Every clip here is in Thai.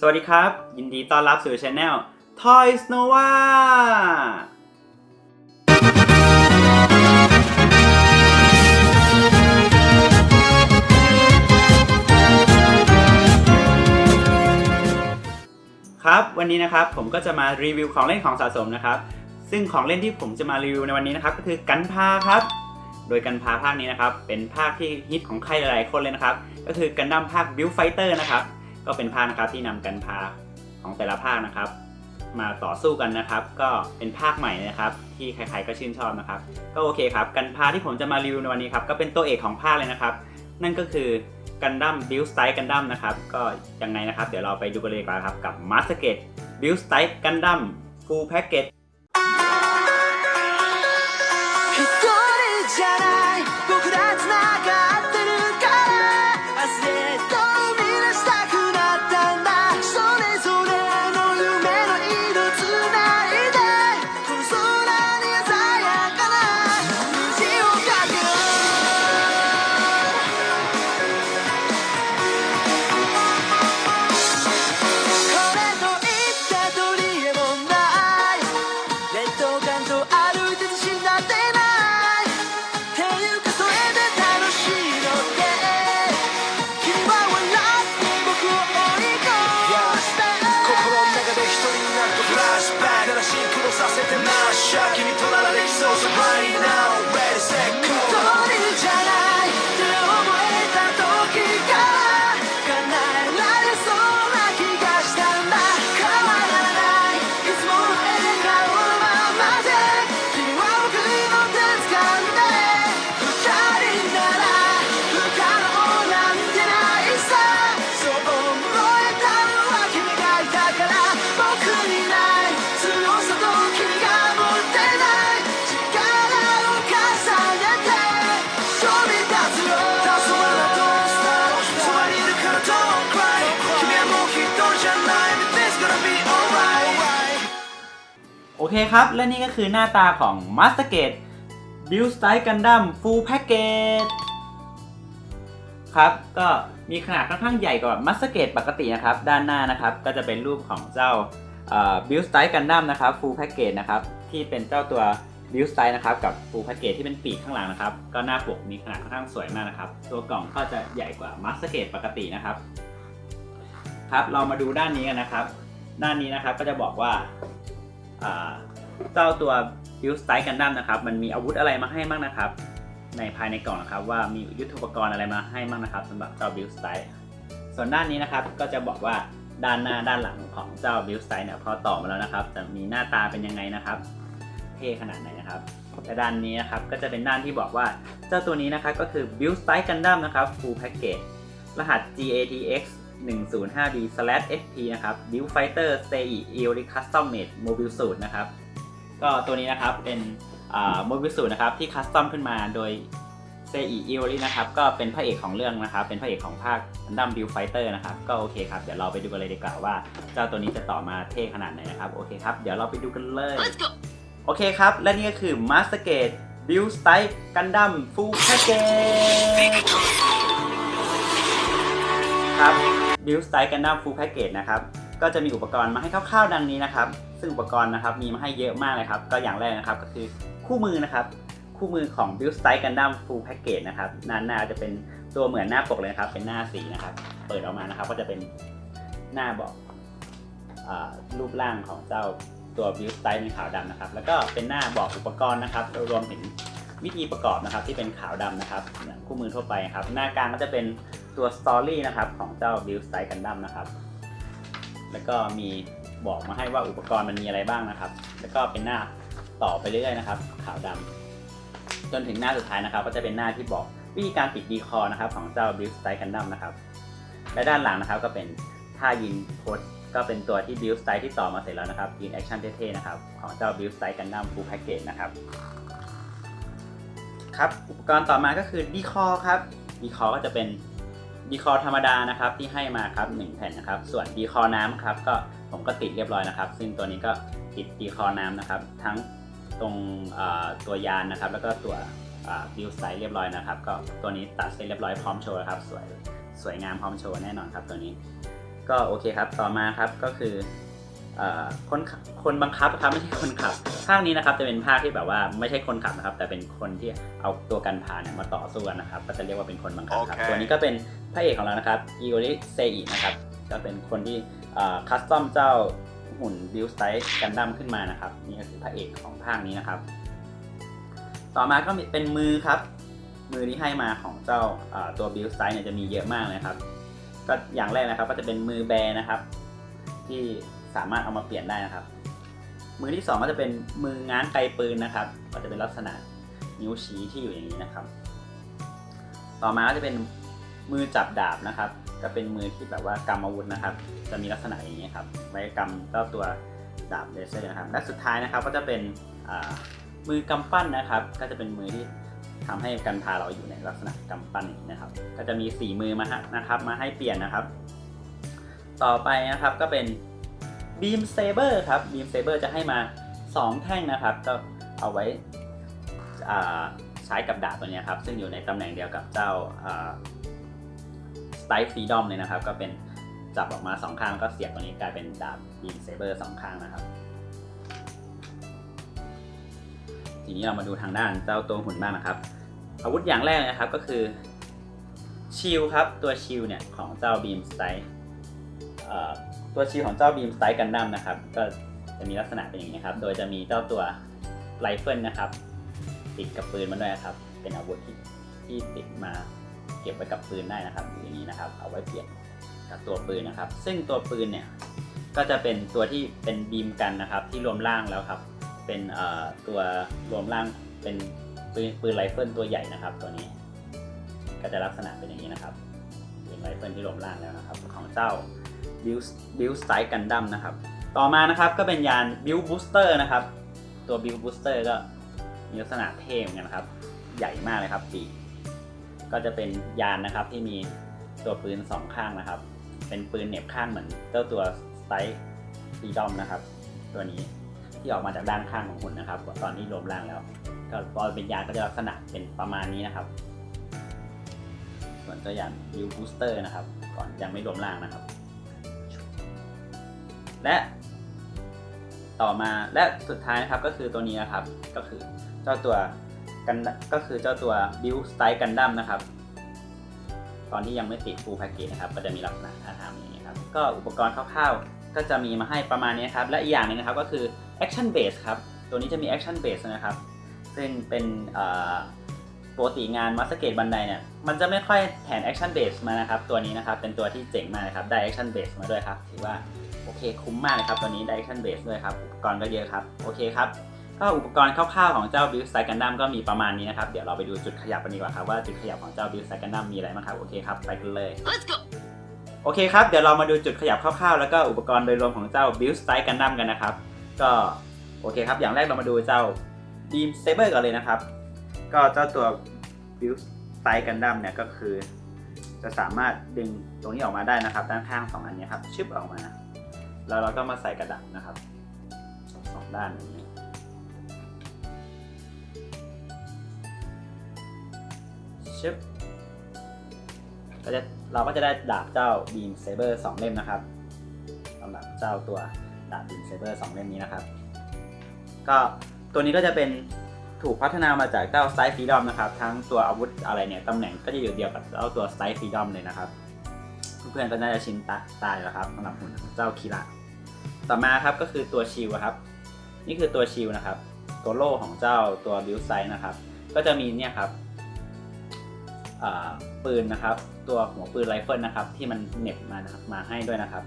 สวัสดีครับ ยินดีต้อนรับสู่ช anel Toys Nova ครับ วันนี้นะครับผมก็จะมารีวิวของเล่นของสะสมนะครับ ซึ่งของเล่นที่ผมจะมารีวิวในวันนี้นะครับ ก็คือกันพาครับ โดยกันพาภาคนี้นะครับ เป็นภาคที่ฮิตของใครหลายๆคนเลยนะครับ ก็คือกันดั้มภาค Build Fighter นะครับ ก็เป็นภาคนะครับที่นำกันพาของแต่ละภาคนะครับ มาต่อสู้กันนะครับ ก็เป็นภาคใหม่นะครับ ที่ใครๆก็ชื่นชอบนะครับ ก็โอเคครับกันพาที่ผมจะมารีวิวในวันนี้ครับก็เป็นตัวเอกของภาคเลยนะครับ นั่นก็คือกันดั้มบิลสไตล์กันดั้มนะครับก็ยังไงนะครับ เดี๋ยวเราไปดูกันเลยกันครับกับมาสเตเกตบิลสไตล์กันดั้มฟูลแพ็กเกจ คครับ และนี่ก็คือหน้าตาของ Master Gate Build Style Gundam Full Package ครับ ก็มีขนาดค่อนข้างใหญ่กว่า Master Gate ปกตินะครับ ด้านหน้านะครับ ก็จะเป็นรูปของเจ้า Build Style Gundam นะครับ Full Package นะครับ ที่เป็นเจ้าตัว Build Style นะครับ กับ Full Package ที่เป็นปีกข้างหลังนะครับ ก็หน้าปกมีขนาดค่อนข้างสวยมากนะครับ ตัวกล่องก็จะใหญ่กว่า Master Gate ปกตินะครับ ครับ เรามาดูด้านนี้กันนะครับ ด้านนี้นะครับก็จะบอกว่า เจ้าตัว Build Style Gundam นะครับ มันมีอาวุธอะไรมาให้บ้างนะครับ ในภายในกล่องนะครับ ว่ามียุทโธปกรณ์อะไรมาให้บ้างนะครับสำหรับเจ้า Build Style ส่วนด้านนี้นะครับก็จะบอกว่าด้านหน้าด้านหลังของเจ้า Build Style เนี่ยพอต่อมาแล้วนะครับ จะมีหน้าตาเป็นยังไงนะครับเท่ขนาดไหนนะครับและด้านนี้นะครับก็จะเป็นด้านที่บอกว่าเจ้าตัวนี้นะครับก็คือ Build Style Gundam นะครับ Full Package รหัส GATX 105B/FP นะครับ Build Fighter Stay Eori Custom Made Mobile Suit นะครับ ก็ตัวนี้นะครับเป็นโมบิลสูนะครับที่คัสตอมขึ้นมาโดยเซอิอิโอรินะครับก็เป็นพระเอกของเรื่องนะครับ เป็นพระเอกของภาคดัมบิลไฟเตอร์นะครับ ก็โอเคครับ เดี๋ยวเราไปดูกันเลยดีกว่าว่า เจ้าตัวนี้จะต่อมาเท่ขนาดไหนนะครับ โอเคครับ เดี๋ยวเราไปดูกันเลย โอเคครับ และนี่ก็คือ Master Gate Build Style Gundam Full Package ครับ Build Style Gundam Full Package นะครับก็จะมีอุปกรณ์มาให้คร่าวๆดังนี้นะครับ ซึ่งอุปกรณ์นะครับมีมาให้เยอะมากเลยครับ ก็อย่างแรกนะครับก็คือคู่มือนะครับ คู่มือของ Build Style Gundam Full Package นะครับหน้าหน้าจะเป็นตัวเหมือนหน้าปกเลยนะครับเป็นหน้าสีนะครับ เปิดออกมานะครับ ก็จะเป็นหน้าบอกอารูปร่างของเจ้าตัว Build Style เป็นขาวดำนะครับ แล้วก็เป็นหน้าบอกอุปกรณ์นะครับรวมถึงวิธีประกอบนะครับที่เป็นขาวดำนะครับคู่มือทั่วไปครับ หน้ากลางก็จะเป็น ตัว Story นะครับของเจ้า Build Style Gundam นะครับ แล้วก็มีบอกมาให้ว่าอุปกรณ์มันมีอะไรบ้างนะครับ แล้วก็เป็นหน้าต่อไปเรื่อยๆนะครับขาวดำจนถึงหน้าสุดท้ายนะครับ ก็จะเป็นหน้าที่บอกวิธีการปิดดีคอนะครับของเจ้า Build Style Gundam นะครับ และด้านหลังนะครับก็เป็นท่ายิงโคดก็เป็นตัวที่ Build Style ที่ต่อมาเสร็จแล้วนะครับยิงแอคชั่นเท่ๆนะครับของเจ้า Build Style Gundam Full Package นะครับครับอุปกรณ์ต่อมาก็คือดีคอครับดีคอก็จะเป็น ดีคอธรรมดานะครับที่ให้มาครับ1แผ่นนะครับ ส่วนดีคอน้ำครับก็ผมก็ติดเรียบร้อยนะครับ ซึ่งตัวนี้ก็ติดดีคอน้ำนะครับ ทั้งตรงตัวยานนะครับ แล้วก็ตัวบิวไซด์เรียบร้อยนะครับ ก็ตัวนี้ตัดเสร็จเรียบร้อยพร้อมโชว์ครับสวยสวยงามพร้อมโชว์แน่นอนครับตัวนี้ ก็โอเคครับต่อมาครับก็คือ คนขับคนบังคับครับไม่ใช่คนขับภาคนี้นะครับจะเป็นภาคที่แบบว่าไม่ใช่คนขับนะครับ แต่เป็นคนที่เอาตัวกันพาเนี่ยมาต่อสู้กันนะครับ ก็จะเรียกว่าเป็นคนบังคับครับโอเคตัวนี้ก็เป็นพระเอกของเรานะครับอิโอริเซอินะครับก็เป็นคนที่คัสตอมเจ้าหุ่นบิลสไตล์กันดั้มขึ้นมานะครับนี่ก็คือพระเอกของภาคนี้นะครับ ต่อมาก็มีเป็นมือครับ มือที่ให้มาของเจ้าเอ่อตัวบิลสไตล์เนี่ยจะมีเยอะมากเลยครับ ก็อย่างแรกนะครับก็จะเป็นมือแบร์นะครับ ที่ สามารถเอามาเปลี่ยนได้นะครับ มือที่สองก็จะเป็นมือง้างไกลปืนนะครับ ก็จะเป็นลักษณะนิ้วชี้ที่อยู่อย่างนี้นะครับ ต่อมาก็จะเป็นมือจับดาบนะครับ ก็เป็นมือที่แบบว่ากำอาวุธนะครับ จะมีลักษณะอย่างนี้ครับ ไว้กำเจ้าตัวดาบเลเซอร์นะครับ และสุดท้ายนะครับก็จะเป็นมือกำปั้นนะครับ ก็จะเป็นมือที่ทำให้กันพาเราอยู่ในลักษณะกำปั้นอย่างนี้นะครับ ก็จะมีสี่มือมาฮะนะครับ มาให้เปลี่ยนนะครับ ต่อไปนะครับก็เป็น บีมเซเบอร์ครับบีมเซเบอร์จะให้มา 2 แท่งนะครับ ก็เอาไว้ใช้กับดาบตัวนี้ครับ ซึ่งอยู่ในตำแหน่งเดียวกับเจ้าสไตล์ฟรีดอมเลยนะครับ ก็เป็นจับออกมา 2 ข้างแล้วก็เสียบตัวนี้กลายเป็นดาบบีมเซเบอร์สองข้างนะครับ ทีนี้เรามาดูทางด้านเจ้าตัวหุ่นบ้างนะครับ อาวุธอย่างแรกนะครับก็คือชิลครับ ตัวชิลเนี่ยของเจ้าบีมสไตล์ ตัวชิลของเจ้าบีมสไตล์กันดั้มนะครับ ก็จะมีลักษณะเป็นอย่างนี้ครับ โดยจะมีเจ้าตัวไรเฟิลนะครับ ติดกับปืนมันด้วยครับ เป็นอาวุธที่ที่ติดมาเก็บไว้กับปืนได้นะครับอย่างนี้นะครับ เอาไว้เปลี่ยนกับตัวปืนนะครับ ซึ่งตัวปืนเนี่ยก็จะเป็นตัวที่เป็นบีมกันนะครับ ที่รวมร่างแล้วครับ เป็นตัวรวมร่างเป็นปืนปืนไรเฟิลตัวใหญ่นะครับ ตัวนี้ ก็จะลักษณะเป็นอย่างนี้นะครับเปืนไรเฟิลที่รวมร่างแล้วนะครับ ของเจ้า บิลบิลสไตล์กันดั้มนะครับ ต่อมานะครับก็เป็นยานบิลบูสเตอร์นะครับ ตัวบิลบูสเตอร์ก็มีลักษณะเท่เหมือนกันนะครับ ใหญ่มากเลยครับปีกก็จะเป็นยานนะครับที่มีตัวปืนสองข้างนะครับ เป็นปืนเหน็บข้างเหมือนเจ้าตัวสไตล์ฟีดอมนะครับ ตัวนี้ที่ออกมาจากด้านข้างของหุ่นนะครับ ตอนที่รวมร่างแล้วก็พอเป็นยานก็จะลักษณะเป็นประมาณนี้นะครับ ส่วนตัวอย่างบิลบูสเตอร์นะครับ ก่อนยังไม่รวมร่างนะครับ และต่อมาและสุดท้ายนะครับก็คือตัวนี้นะครับ ก็คือเจ้าตัวกันก็คือเจ้าตัวบิลสไตล์กันดั้มนะครับ ตอนที่ยังไม่ติดฟูลแพ็กเกจนะครับ ก็จะมีลักษณะท่าทางอย่างนี้ครับ ก็อุปกรณ์คร่าวๆ ก็จะมีมาให้ประมาณนี้ครับ และอีกอย่างหนึงนะครับก็คือ Action Base ครับ ตัวนี้จะมี Action Base นะครับ ซึ่งเป็นปกติงานมาสเกตบันไดเนี่ย มันจะไม่ค่อยแถม Action Base มานะครับ ตัวนี้นะครับ เป็นตัวที่เจ๋งมากนะครับ ได้ Action Base มาด้วยครับ ถือว่า โอเคคุ้มมากเลยครับตัวนี้ได้ Action Base ด้วยครับอุปกรณ์ก็เยอะครับโอเคครับก็อุปกรณ์คร่าวๆของเจ้า Build Style Gundam ก็มีประมาณนี้นะครับเดี๋ยวเราไปดูจุดขยับกันดีกว่าครับว่าจุดขยับของเจ้า Build Style Gundam มีอะไรบ้างครับโอเคครับไปกันเลย Let's go โอเคครับเดี๋ยวเรามาดูจุดขยับคร่าวๆ แล้วก็อุปกรณ์โดยรวมของเจ้า Build Style Gundam กันนะครับก็โอเคครับอย่างแรกเรามาดูเจ้า Beam Saber ก่อนเลยนะครับ ก็เจ้าตัว Build Style Gundam เนี่ยก็คือ จะสามารถดึงตรงนี้ออกมาได้นะครับ ด้านข้างสองอันนี้ครับชึบออกมา แล้วเราก็มาใส่กระดาษนะครับสองด้านนี้ชึบก็จะเราก็จะได้ดาบเจ้า Beam Saber สองเล่มนะครับสำหรับเจ้าตัวดาบ Beam Saber สองเล่มนี้นะครับ ก็ตัวนี้ก็จะเป็นถูกพัฒนามาจากเจ้า Style Freedom นะครับ ทั้งตัวอาวุธอะไรเนี่ยตำแหน่งก็จะอยู่เดียวกับเจ้าตัว Style Freedom เลยนะครับ เพื่อนๆก็น่าจะชินตาตายแล้วครับสำหรับหุ่นเจ้าคีระ ต่อมาครับก็คือตัวชิลครับ นี่คือตัวชิลนะครับ ตัวโล่ของเจ้าตัวบิลไซนะครับ ก็จะมีเนี่ยครับปืนนะครับ ตัวหัวปืนไรเฟิลนะครับ ที่มันเน็บมานะครับมาให้ด้วยนะครับ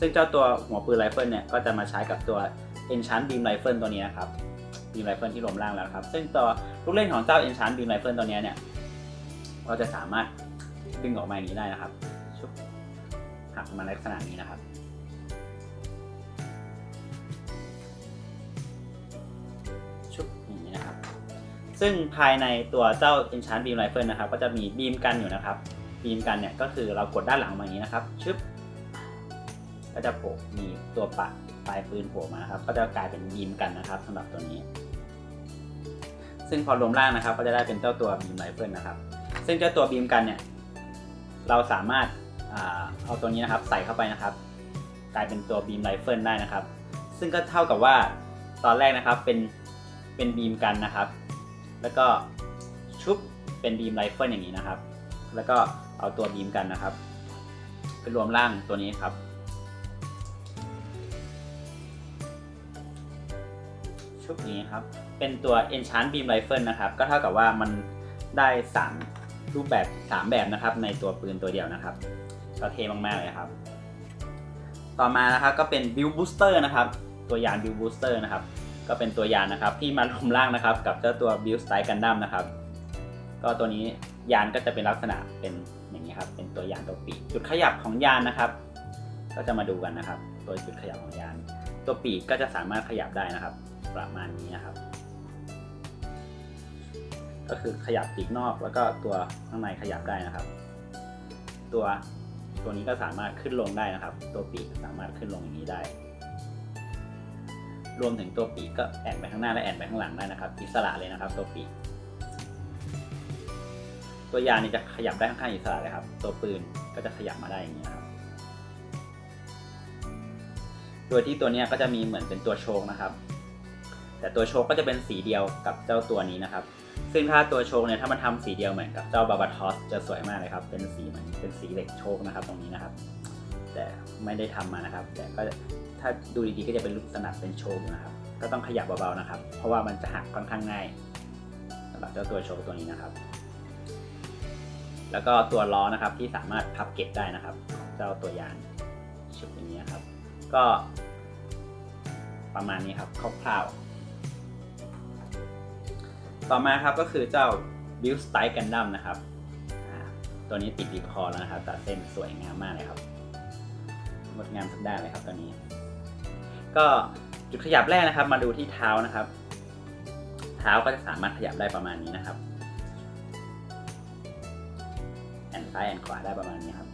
ซึ่งเจ้าตัวหัวปืนไรเฟิลเนี่ยก็จะมาใช้กับตัว Enchant Beam Rifle ตัวนี้นะครับ Beam Rifle ที่รวมร่างแล้วครับ ซึ่งตัวลูกเล่นของเจ้า Enchant Beam Rifle ตัวนี้เนี่ยเราจะสามารถดึงออกมาอย่างนี้ได้นะครับหักมาลักษณะนี้นะครับ ซึ่งภายในตัวเจ้า Enchant Beam Rifle นะครับ ก็จะมีบีมกันอยู่นะครับบีมกันเนี่ยก็คือเรากดด้านหลังมาอย่างนี้นะครับชึบก็จะโผล่มีตัวปะปลายปืนโผล่มาครับ ก็จะกลายเป็นบีมกันนะครับสำหรับตัวนี้ ซึ่งพอรวมร่างนะครับ ก็จะได้เป็นเจ้าตัวบีมไรเฟิลนะครับ ซึ่งเจ้าตัวบีมกันเนี่ย เราสามารถเอาตัวนี้นะครับ ใส่เข้าไปนะครับ กลายเป็นตัวบีมไรเฟิลได้นะครับ ซึ่งก็เท่ากับว่าตอนแรกนะครับเป็นเป็นบีมกันนะครับ แล้วก็ชุบเป็นบีมไรเฟิลอย่างนี้นะครับ แล้วก็เอาตัวบีมกันนะครับไปรวมร่างตัวนี้ครับ ชุบนี้ครับ เป็นตัว Enchant Beam Rifle นะครับ ก็เท่ากับว่ามันได้ 3 รูปแบบ 3 แบบนะครับ ในตัวปืนตัวเดียวนะครับก็เท่มากๆเลยครับ ต่อมานะครับก็เป็น Build Booster นะครับ ตัวยาน Build Booster นะครับ ก็เป็นตัวยานนะครับ ที่มารวมร่างนะครับ กับเจ้าตัว Build Style Gundam นะครับ ก็ตัวนี้ยานก็จะเป็นลักษณะเป็นอย่างนี้ครับ เป็นตัวยานตัวปีกจุดขยับของยานนะครับ ก็จะมาดูกันนะครับ ตัวจุดขยับของยาน ตัวปีกก็จะสามารถขยับได้นะครับ ประมาณนี้นะครับ ก็คือขยับปีกนอกแล้วก็ตัวข้างในขยับได้นะครับ ตัวตัวนี้ก็สามารถขึ้นลงได้นะครับ ตัวปีกสามารถขึ้นลงอย่างนี้ได้ รวมถึงตัวปีกก็แอนไปข้างหน้าและแอนไปข้างหลังได้นะครับ อิสระเลยนะครับตัวปีก ตัวยานี่จะขยับได้ค่อนข้างอิสระเลยครับ ตัวปืนก็จะขยับมาได้อย่างนี้ครับโดยที่ตัวนี้ก็จะมีเหมือนเป็นตัวโชกนะครับ แต่ตัวโชกก็จะเป็นสีเดียวกับเจ้าตัวนี้นะครับ ซึ่งถ้าตัวโชกเนี่ยถ้ามันทำสีเดียวเหมือนกับเจ้าบาบาทอสจะสวยมากเลยครับ เป็นสีเหมือนเป็นสีเหล็กโชกนะครับ ตรงนี้นะครับ แต่ไม่ได้ทำมานะครับ แต่ก็ ถ้าดูดีๆก็จะเป็นลูกสนับเป็นโชกนะครับ ก็ต้องขยับเบาๆนะครับ เพราะว่ามันจะหักค่อนข้างง่ายสำหรับเจ้าตัวโชกตัวนี้นะครับ แล้วก็ตัวล้อนะครับที่สามารถพับเก็บได้นะครับ เจ้าตัวยานชุดอย่างนี้ครับ ก็ประมาณนี้ครับคร่าวๆ ต่อมาครับก็คือเจ้า Build Style Gundam นะครับ ตัวนี้ติดดีคอแล้วนะครับตัดเส้นสวยงามมากเลยครับ งดงามทุกด้านเลยครับตัวนี้ ก็จุดขยับแรกนะครับ มาดูที่เท้านะครับ เท้าก็จะสามารถขยับได้ประมาณนี้นะครับแอนซ้ายแอนขวาได้ประมาณนี้ครับ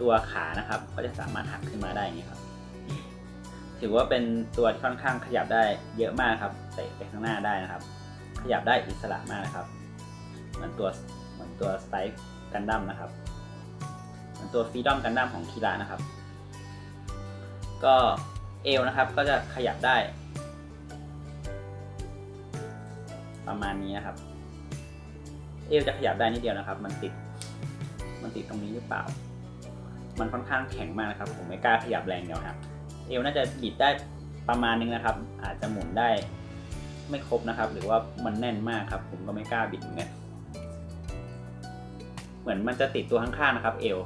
ตัวขานะครับก็จะสามารถหักขึ้นมาได้อย่างนี้ครับ ถือว่าเป็นตัวที่ค่อนข้างขยับได้เยอะมากครับเตะไปข้างหน้าได้นะครับ ขยับได้อิสระมากนะครับ เหมือนตัวเหมือนตัวสไตล์กันดั้มนะครับเหมือนตัวฟรีดอมกันดั้มของคีระนะครับ ก็ อวนะครับ ก็จะขยับได้ ประมาณนี้นะครับ เอวจะขยับได้นิดเดียวนะครับ มันติด มันติดตรงนี้หรือเปล่า มันค่อนข้างแข็งมากนะครับ ผมไม่กล้าขยับแรงเดียวครับ เอวน่าจะบิดได้ประมาณนึงนะครับ อาจจะหมุนได้ไม่ครบนะครับ หรือว่ามันแน่นมากครับ ผมก็ไม่กล้าบิดเหมือนกันเหมือนมันจะติดตัวข้างๆนะครับ เอว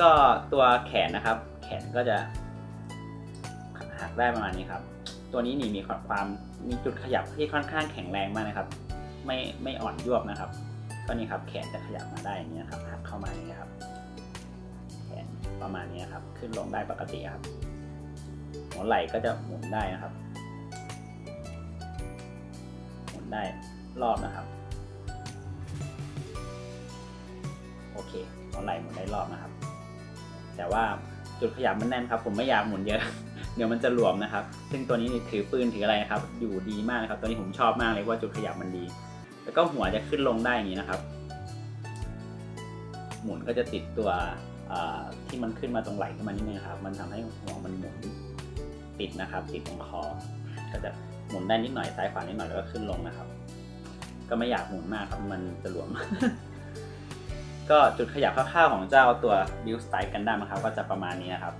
ก็ตัวแขนนะครับ แขนก็จะ ได้ประมาณนี้ครับ ตัวนี้นี่มีความมีจุดขยับที่ค่อนข้างแข็งแรงมากนะครับ ไม่ไม่อ่อนยวบนะครับ ก็นี่ครับแขนจะขยับมาได้อย่างนี้ครับหักเข้ามาอย่างนี้ครับ แขนประมาณนี้ครับ ขึ้นลงได้ปกติครับ หัวไหล่ก็จะหมุนได้นะครับ หมุนได้รอบนะครับ โอเค หัวไหล่หมุนได้รอบนะครับ แต่ว่าจุดขยับมันแน่นครับ ผมไม่อยากหมุนเยอะ เดี๋ยวมันจะหลวมนะครับ ซึ่งตัวนี้นี่ถือปืนถืออะไรนะครับ อยู่ดีมากนะครับ ตัวนี้ผมชอบมากเลยว่าจุดขยับมันดี แล้วก็หัวจะขึ้นลงได้อย่างนี้นะครับ หมุนก็จะติดตัวที่มันขึ้นมาตรงไหล่ขึ้นมานิดนึงครับ มันทำให้หัวมันหมุนติดนะครับ ติดตรงคอ ก็จะหมุนได้นิดหน่อยซ้ายขวานิดหน่อยแล้วก็ขึ้นลงนะครับ ก็ไม่อยากหมุนมากครับมันจะหลวม ก็จุดขยับคร่าวๆของเจ้าตัว Build Style Gundam นะครับ ก็จะประมาณนี้นะครับ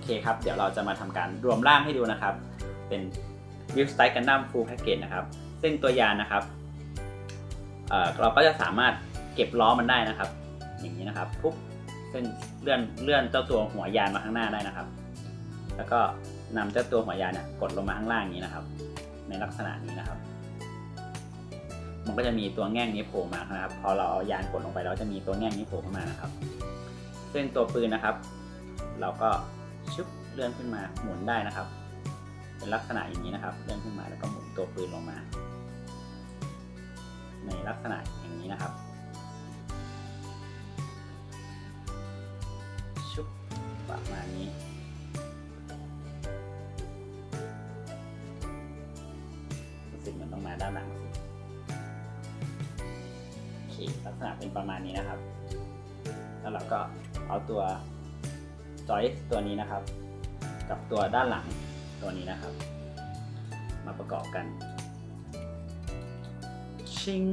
อเคครับ เดี๋ยวเราจะมาทำการรวมร่างให้ดูนะครับ เป็น Build Style Gundam Full Package นะครับ ซึ่งตัวยานนะครับเเราก็จะสามารถเก็บล้อมันได้นะครับ อย่างนี้นะครับปุ๊บซึ่งเลื่อนเลื่อนเจ้าตัวหัวยานมาข้างหน้าได้นะครับ แล้วก็นำเจ้าตัวหัวยานเนี่ยกดลงมาข้างล่างนี้นะครับ ในลักษณะนี้นะครับ มันก็จะมีตัวแง่งนี้โผล่มานะครับ พอเราเอายานกดลงไปแล้วจะมีตัวแง่งนี้โผล่ขึ้นมานะครับซึ่งตัวปืนนะครับ เราก็ ชุบเลื่อนขึ้นมาหมุนได้นะครับ เป็นลักษณะอย่างนี้นะครับ เลื่อนขึ้นมาแล้วก็หมุนตัวปืนลงมา ในลักษณะอย่างนี้นะครับชุบประมาณนี้รู้สึกเหมือนต้องมาด้านหลังสิโอเคลักษณะเป็นประมาณนี้นะครับ แล้วเราก็เอาตัว จอยตัวนี้นะครับ กับตัวด้านหลังตัวนี้นะครับ มาประกอบกัน ชิง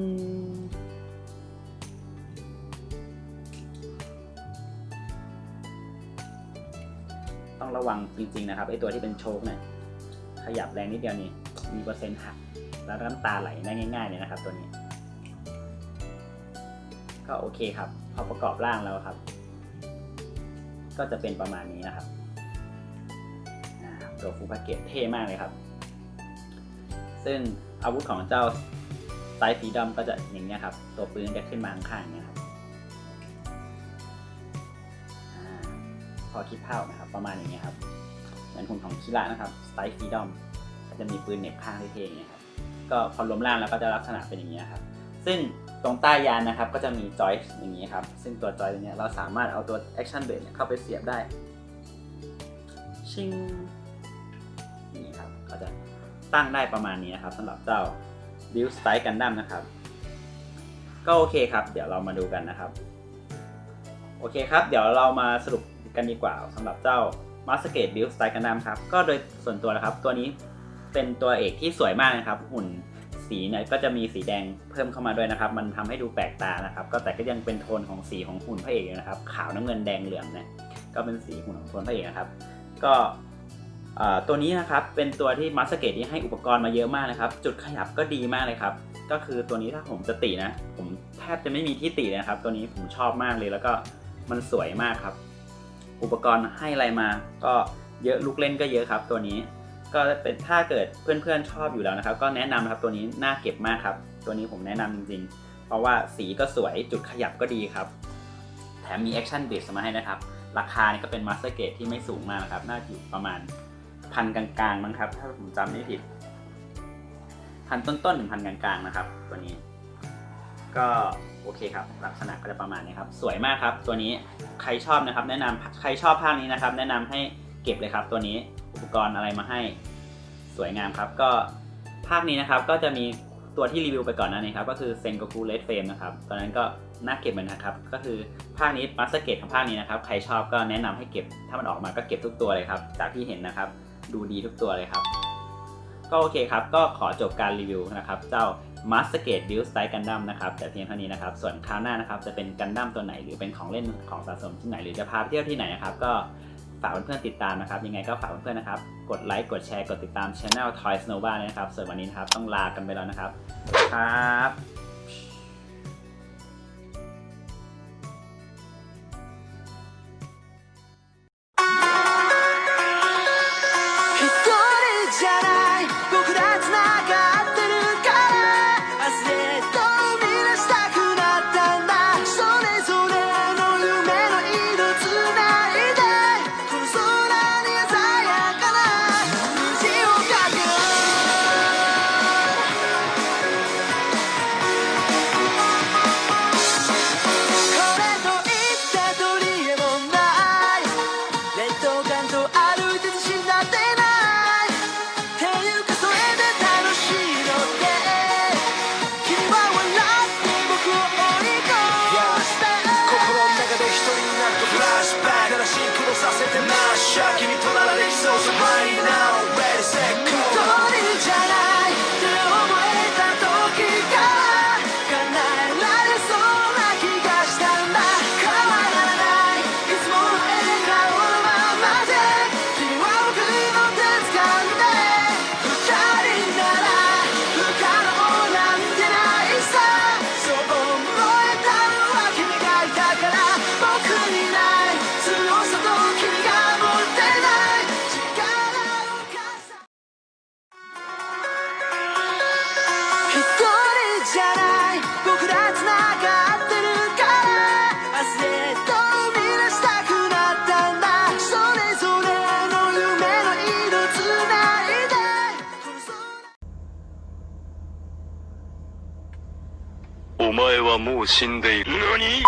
ต้องระวังจริงๆนะครับไอตัวที่เป็นโชคเนี่ยขยับแรงนิดเดียวนี่มีเปอร์เซ็นต์หักแล้วน้ำตาไหลได้ง่าย ๆ เลยนะครับตัวนี้ ก็โอเคครับ พอประกอบร่างแล้วครับ ก็จะเป็นประมาณนี้นะครับตัวฟูลแพ็กเกจเท่มากเลยครับ ซึ่งอาวุธของเจ้าไซฟีดอมก็จะอย่างเงี้ยครับ ตัวปืนจะขึ้นมาข้างๆอย่างเงี้ยครับอพอคิดภาพนะครับ ประมาณอย่างเงี้ยครับ เหมือนหุ่นของคิระนะครับไซฟีดอมก็จะมีปืนเหน็บข้างเท่ๆอย่างเงี้ยครับ ก็พอรวมร่างแล้วก็จะลักษณะเป็นอย่างเงี้ยครับ ซึ่ง ตรงใต้ยานนะครับก็จะมีจอยอย่างนี้ครับ ซึ่งตัวจอยตัวเนี้ยเราสามารถเอาตัวแอคชั่นเบรเนี่ยเข้าไปเสียบได้ ชิงนี่ครับก็จะตั้งได้ประมาณนี้นะครับสำหรับเจ้า Build Style Gundam นะครับ ก็โอเคครับ เดี๋ยวเรามาดูกันนะครับ โอเคครับ เดี๋ยวเรามาสรุปกันดีกว่าสำหรับเจ้า Master Gate Build Style Gundam ครับ ก็โดยส่วนตัวนะครับ ตัวนี้เป็นตัวเอกที่สวยมากนะครับ หุ่น สีเนี่ยก็จะมีสีแดงเพิ่มเข้ามาด้วยนะครับ มันทำให้ดูแปลกตานะครับ ก็แต่ก็ยังเป็นโทนของสีของหุ่นพระเอกนะครับ ขาวน้ำเงินแดงเหลืองเนี่ยก็เป็นสีหุ่นของโทนพระเอกนะครับ ก็ตัวนี้นะครับเป็นตัวที่มาสเกตที่ให้อุปกรณ์มาเยอะมากนะครับ จุดขยับก็ดีมากเลยครับ ก็คือตัวนี้ถ้าผมจะตินะ ผมแทบจะไม่มีที่ติเลยนะครับ ตัวนี้ผมชอบมากเลยแล้วก็มันสวยมากครับ อุปกรณ์ให้อะไรมา ก็เยอะลูกเล่นก็เยอะครับ ตัวนี้ ก็เป็นถ้าเกิดเพื่อนๆชอบอยู่แล้วนะครับ ก็แนะนำนะครับตัวนี้น่าเก็บมากครับ ตัวนี้ผมแนะนำจริงๆ เพราะว่าสีก็สวยจุดขยับก็ดีครับ แถมมีแอคชั่นเบสมาให้นะครับ ราคานี่ก็เป็นมาสเตอร์เกตที่ไม่สูงมากนะครับ น่าจะอยู่ประมาณพันกลางๆมั้งครับ ถ้าผมจำไม่ผิด พันต้นๆถึงพันกลางๆนะครับ ตัวนี้ ก็โอเคครับ ลักษณะก็จะประมาณนี้ครับ สวยมากครับ ตัวนี้ใครชอบนะครับ แนะนำใครชอบภาคนี้นะครับ แนะนำให้เก็บเลยครับตัวนี้ อุปกรณ์อะไรมาให้สวยงามครับ ก็ภาคนี้นะครับก็จะมีตัวที่รีวิวไปก่อนหน้านี้ครับ ก็คือเซนโกคูเลดเฟรมนะครับตอนนั้นก็น่าเก็บเหมือนกันครับ ก็คือภาคนี้มาสเตเกตของภาคนี้นะครับ ใครชอบก็แนะนำให้เก็บ ถ้ามันออกมาก็เก็บทุกตัวเลยครับ จากที่เห็นนะครับ ดูดีทุกตัวเลยครับ ก็โอเคครับ ก็ขอจบการรีวิวนะครับ เจ้า Master Gate Build Style Gundam นะครับ แต่เพียงเท่านี้นะครับ ส่วนคราวหน้านะครับ จะเป็นกันดั้มตัวไหนหรือเป็นของเล่นของสะสมที่ไหนหรือจะพาไปเที่ยวที่ไหนนะครับ ก็ ฝากเพื่อนๆติดตามนะครับ ยังไงก็ฝากเพื่อนๆนะครับ กดไลค์ กดแชร์ กดติดตามช anel Toys Nova เลนะครับ ส่วนวันนี้นะครับ ต้องลากันไปแล้วนะครับ ครับじゃない死んでいる。何？